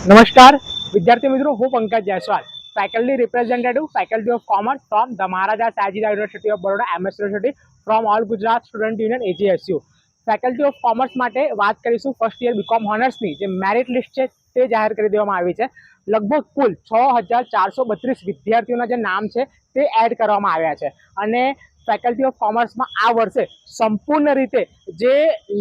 નમસ્કાર. વિદ્યાર્થી મિત્રો, હું Pankaj Jaiswal faculty representative faculty of commerce from the Maharaja Sajida university of Baroda MS university from all Gujarat student union AGSU faculty of commerce માટે વાત કરીશું first year BCom હોનર્સની જે merit list છે તે જાહેર કરી દેવામાં આવી છે. લગભગ કુલ છ હજાર ચારસો બત્રીસ વિદ્યાર્થીઓના જે નામ છે તે એડ કરવામાં આવ્યા છે. અને ફેકલ્ટી ઓફ કોમર્સમાં આ વર્ષે સંપૂર્ણ રીતે જે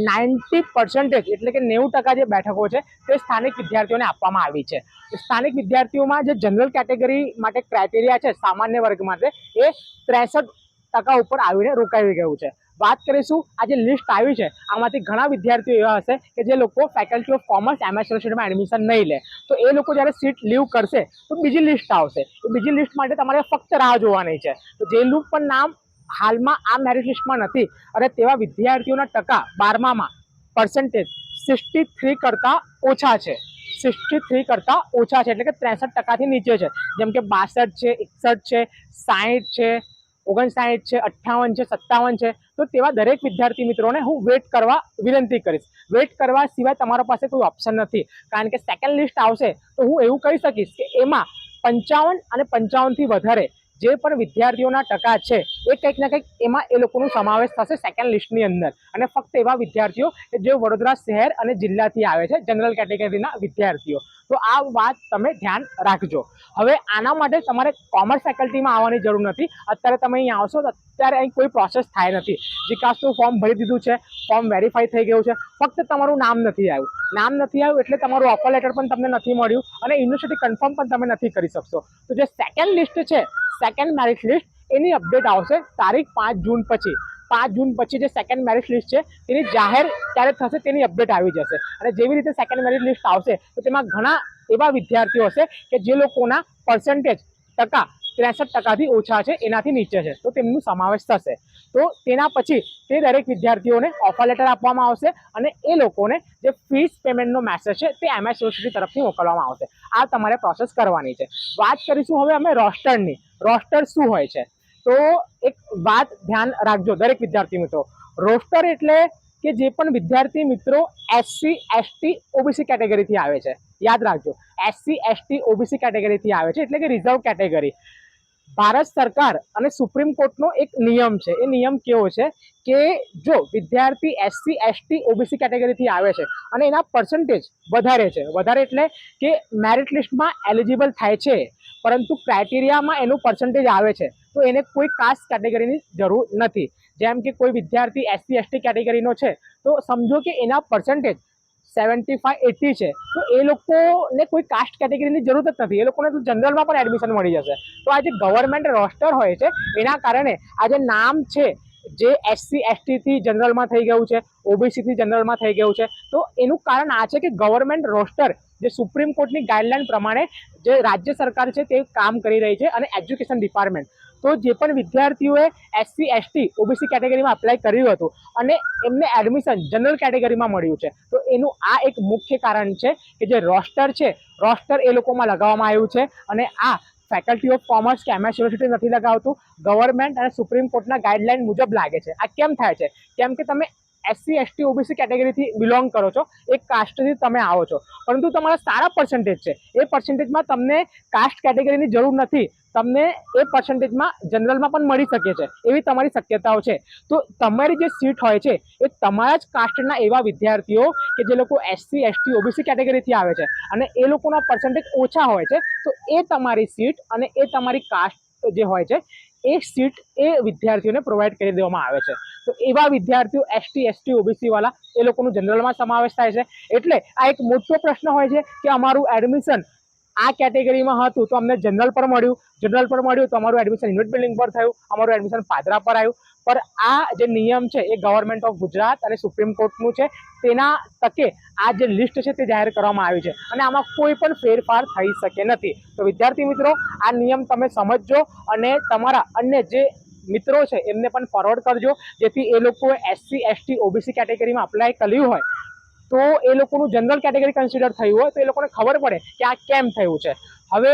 નાઇન્ટી પર્સન્ટેજ એટલે કે નેવું ટકા જે બેઠકો છે, તે સ્થાનિક વિદ્યાર્થીઓને આપવામાં આવી છે. સ્થાનિક વિદ્યાર્થીઓમાં જે જનરલ કેટેગરી માટે ક્રાઇટેરિયા છે, સામાન્ય વર્ગ માટે, એ ત્રેસઠ ટકા ઉપર આવીને રોકાઈ ગયું છે. વાત કરીશું, આ જે લિસ્ટ આવી છે, આમાંથી ઘણા વિદ્યાર્થીઓ એવા હશે કે જે લોકો ફેકલ્ટી ઓફ કોમર્સ એમએસ યુનિવર્સિટીમાં એડમિશન નહીં લે. તો એ લોકો જ્યારે સીટ લીવ કરશે, તો બીજી લિસ્ટ આવશે. એ બીજી લિસ્ટ માટે તમારે ફક્ત રાહ જોવાની છે. તો જેનું પણ નામ હાલમાં આ મેરિટ લિસ્ટમાં નથી. અને તેવા વિદ્યાર્થીઓના ટકા બારમામાં પર્સન્ટેજ સિક્સટી થ્રી કરતાં ઓછા છે. સિક્સટી થ્રી કરતાં ઓછા છે, એટલે કે ત્રેસઠ ટકાથી નીચે છે. જેમ કે બાસઠ છે, એકસઠ છે સાહીઠ છે ઓગણસાઠ છે, અઠ્ઠાવન છે, સત્તાવન છે. તો તેવા દરેક વિદ્યાર્થી મિત્રોને હું વેટ કરવા વિનંતી કરીશ. વેટ કરવા સિવાય તમારા પાસે કોઈ ઓપ્શન નથી. કારણ કે સેકન્ડ લિસ્ટ આવશે તો હું એવું કહી શકીશ કે એમાં પંચાવન અને પંચાવનથી વધારે જે પણ વિદ્યાર્થીઓના ટકા છે, એ કંઈક ને કંઈક એમાં એ લોકોનો સમાવેશ થશે સેકન્ડ લિસ્ટની અંદર. અને ફક્ત એવા વિદ્યાર્થીઓ જે વડોદરા શહેર અને જિલ્લાથી આવે છે જનરલ કેટેગરીના વિદ્યાર્થીઓ. તો આ વાત તમે ધ્યાન રાખજો. હવે આના માટે તમારે કોમર્સ ફેકલ્ટીમાં આવવાની જરૂર નથી. અત્યારે તમે અહીં આવશો તો અત્યારે અહીં કોઈ પ્રોસેસ થાય નથી. વિકાસનું ફોર્મ ભરી દીધું છે ફોર્મ વેરીફાઈ થઈ ગયું છે, ફક્ત તમારું નામ નથી આવ્યું. નામ નથી આવ્યું એટલે તમારું ઓફર લેટર પણ તમને નથી મળ્યું અને યુનિવર્સિટી કન્ફર્મ પણ તમે નથી કરી શકશો. તો જે સેકન્ડ લિસ્ટ છે સેકન્ડ મેરિટ લિસ્ટ એની અપડેટ આવશે તારીખ પાંચ જૂન પછી. પાંચ જૂન પછી જે સેકન્ડ મેરિટ લિસ્ટ છે તેની જાહેર ક્યારે થશે તેની અપડેટ આવી જશે. અને જેવી રીતે સેકન્ડ મેરિટ લિસ્ટ આવશે, તો તેમાં ઘણા એવા વિદ્યાર્થીઓ હશે કે જે લોકોના પર્સન્ટેજ ટકા ત્રેસઠ ટકાથી ઓછા છે, એનાથી નીચે છે. તો તેમનું સમાવેશ થશે. તો તેના પછી તે દરેક વિદ્યાર્થીઓને ઓફર લેટર આપવામાં આવશે અને એ લોકોને જે ફીસ પેમેન્ટનો મેસેજ છે, તે એમએસ યુનિવર્સિટી તરફથી મોકલવામાં આવશે. આ તમારે પ્રોસેસ કરવાની છે. વાત કરીશું હવે અમે રોસ્ટરની. રોસ્ટર શું હોય છે? તો એક વાત ધ્યાન રાખજો દરેક વિદ્યાર્થી મિત્રો. રોસ્ટર એટલે કે જે પણ વિદ્યાર્થી મિત્રો એસસી એસટી ઓબીસી કેટેગરીથી આવે છે. યાદ રાખજો. એસસી એસટી ઓબીસી કેટેગરીથી આવે છે, એટલે કે રિઝર્વ કેટેગરી ભારત સરકાર અને સુપ્રીમ કોર્ટનો એક નિયમ છે. એ નિયમ કેવો છે કે જો વિદ્યાર્થી એસસી એસટી ઓબીસી કેટેગરીથી આવે છે અને એના પર્સન્ટેજ વધારે છે. વધારે એટલે કે મેરિટ લિસ્ટમાં એલિજિબલ થાય છે, પરંતુ ક્રાઇટેરિયામાં એનું પર્સન્ટેજ આવે છે, તો એને કોઈ કાસ્ટ કેટેગરીની જરૂર નથી. જેમ કે કોઈ વિદ્યાર્થી એસસી એસટી કેટેગરીનો છે, તો સમજો કે એના પર્સન્ટેજ સેવન્ટી ફાઈવ એટી છે. તો એ લોકોને કોઈ કાસ્ટ કેટેગરીની જરૂર જ નથી. એ લોકોને તો જનરલમાં પણ એડમિશન મળી જશે. તો આ જે ગવર્મેન્ટ રોસ્ટર હોય છે, એના કારણે આ જે નામ છે, જે એસસી એસટીથી જનરલમાં થઈ ગયું છે ઓબીસીથી જનરલમાં થઈ ગયું છે, તો એનું કારણ આ છે કે ગવર્મેન્ટ રોસ્ટર જે સુપ્રીમ કોર્ટની ગાઈડલાઈન પ્રમાણે જે રાજ્ય સરકાર છે તે કામ કરી રહી છે અને એજ્યુકેશન ડિપાર્ટમેન્ટ તો જે પણ વિદ્યાર્થીઓએ એસસી એસટી ઓબીસી કેટેગરીમાં અપ્લાય કર્યું હતું અને એમને એડમિશન જનરલ કેટેગરીમાં મળ્યું છે. તો એનું આ એક મુખ્ય કારણ છે કે જે રોસ્ટર છે રોસ્ટર એ લોકોમાં લગાવવામાં આવ્યું છે અને આ ફેકલ્ટી ઓફ કોમર્સ કે એમએસ યુનિવર્સિટી નથી લગાવતું. ગવર્મેન્ટ અને સુપ્રીમ કોર્ટના ગાઈડલાઇન મુજબ લાગે છે. આ કેમ થાય છે? કેમ કે તમે એસસી એસટી ઓબીસી કેટેગરીથી બિલોંગ કરો છો. એ કાસ્ટથી તમે આવો છો. પરંતુ તમારા સારા પર્સન્ટેજ છે. એ પર્સન્ટેજમાં તમને કાસ્ટ કેટેગરીની જરૂર નથી. તમને એ પર્સન્ટેજમાં જનરલમાં પણ મળી શકે છે. એવી તમારી શક્યતાઓ છે. તો તમારી જે સીટ હોય છે, એ તમારા જ કાસ્ટના એવા વિદ્યાર્થીઓ કે જે લોકો એસસી એસટી ઓબીસી કેટેગરીથી આવે છે. અને એ લોકોના પર્સન્ટેજ ઓછા હોય છે. તો એ તમારી સીટ અને એ તમારી કાસ્ટ જે હોય છે એ સીટ એ વિદ્યાર્થીઓને પ્રોવાઈડ કરી દેવામાં આવે છે. તો એવા વિદ્યાર્થીઓ એસટી એસટી ઓબીસી વાળા એ લોકોનું જનરલમાં સમાવેશ થાય છે. એટલે આ એક મોટો પ્રશ્ન હોય છે કે અમારું એડમિશન આ કેટેગરીમાં હતું તો અમને જનરલ પર મળ્યું. જનરલ પર મળ્યું તો અમારું એડમિશન યુનિટ બિલ્ડિંગ પર થયું. અમારું એડમિશન પાદરા પર આવ્યું. પર આ જે નિયમ છે એ ગવર્મેન્ટ ઓફ ગુજરાત અને સુપ્રીમ કોર્ટનું છે, તેના તકે આ જે લિસ્ટ છે તે જાહેર કરવામાં આવી છે. અને આમાં કોઈ પણ ફેરફાર થઈ શકે નથી. તો વિદ્યાર્થી મિત્રો, આ નિયમ તમે સમજજો અને તમારા અન્ય જે મિત્રો છે એમને પણ ફોરવર્ડ કરજો. જેથી એ લોકોએ એસસી એસટી ઓબીસી કેટેગરીમાં અપ્લાય કર્યું હોય. તો એ લોકોનું જનરલ કેટેગરી કન્સિડર થયું હોય, તો એ લોકોને ખબર પડે કે આ કેમ થયું છે. હવે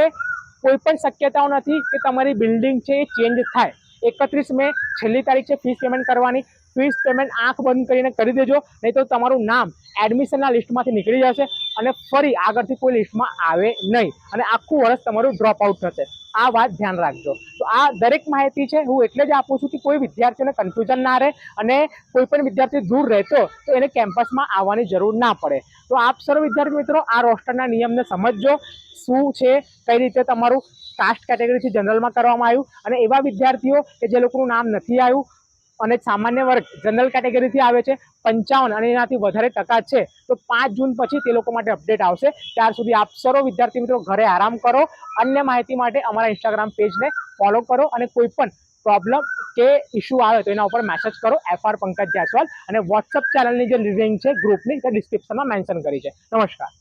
કોઈ પણ શક્યતાઓ નથી કે તમારી બિલ્ડિંગ છે એ ચેન્જ થાય. એકત્રીસ મે છેલ્લી તારીખ છે ફીસ પેમેન્ટ કરવાની. ફીસ પેમેન્ટ આંખ બંધ કરીને કરી દેજો, નહીં તો તમારું નામ એડમિશનના લિસ્ટમાંથી નીકળી જશે અને ફરી આગળથી કોઈ લિસ્ટમાં આવે નહીં. અને આખું વર્ષ તમારું ડ્રોપ આઉટ થશે. આ વાત ધ્યાન રાખજો. આ દરેક માહિતી છે, હું એટલે જ આપું છું કે કોઈ વિદ્યાર્થીઓને કન્ફ્યુઝન ના રહે અને કોઈ પણ વિદ્યાર્થી દૂર રહેતો તો એને કેમ્પસમાં આવવાની જરૂર ના પડે. તો આપ સર્વ વિદ્યાર્થી મિત્રો, આ રોસ્ટરના નિયમને સમજજો, શું છે, કઈ રીતે તમારું કાસ્ટ કેટેગરીથી જનરલમાં કરવામાં આવ્યું અને એવા વિદ્યાર્થીઓ કે જે લોકોનું નામ નથી આવ્યું અને સામાન્ય વર્ગ જનરલ કેટેગરીથી આવે છે, પંચાવન અને એનાથી વધારે ટકા છે, તો પાંચ જૂન પછી તે લોકો માટે અપડેટ આવશે. ત્યાર સુધી આપ સર્વ વિદ્યાર્થી મિત્રો ઘરે આરામ કરો. અન્ય માહિતી માટે અમારા ઇન્સ્ટાગ્રામ પેજને ફોલો કરો અને કોઈ પણ પ્રોબ્લેમ કે ઇસ્યુ આવે તો એના ઉપર મેસેજ કરો એફઆર પંકજ જાયસવાલ અને વોટ્સઅપ ચેનલની જે લિંક છે ગ્રુપની તે ડિસ્ક્રિપ્શનમાં મેન્શન કરી છે. નમસ્કાર.